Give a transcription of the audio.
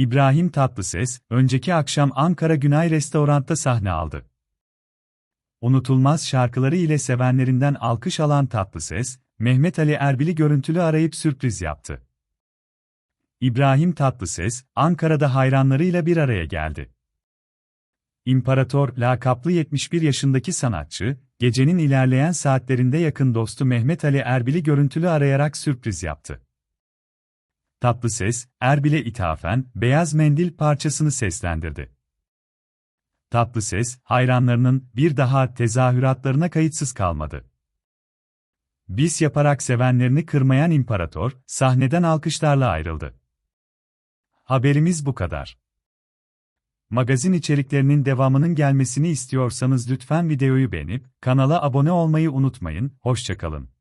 İbrahim Tatlıses, önceki akşam Ankara Günay Restorant'ta sahne aldı. Unutulmaz şarkıları ile sevenlerinden alkış alan Tatlıses, Mehmet Ali Erbil'i görüntülü arayıp sürpriz yaptı. İbrahim Tatlıses, Ankara'da hayranlarıyla bir araya geldi. İmparator lakaplı 71 yaşındaki sanatçı, gecenin ilerleyen saatlerinde yakın dostu Mehmet Ali Erbil'i görüntülü arayarak sürpriz yaptı. Tatlıses, Erbil'e ithafen Beyaz Mendil parçasını seslendirdi. Tatlıses, hayranlarının bir daha tezahüratlarına kayıtsız kalmadı. Bis yaparak sevenlerini kırmayan imparator, sahneden alkışlarla ayrıldı. Haberimiz bu kadar. Magazin içeriklerinin devamının gelmesini istiyorsanız lütfen videoyu beğenip kanala abone olmayı unutmayın. Hoşçakalın.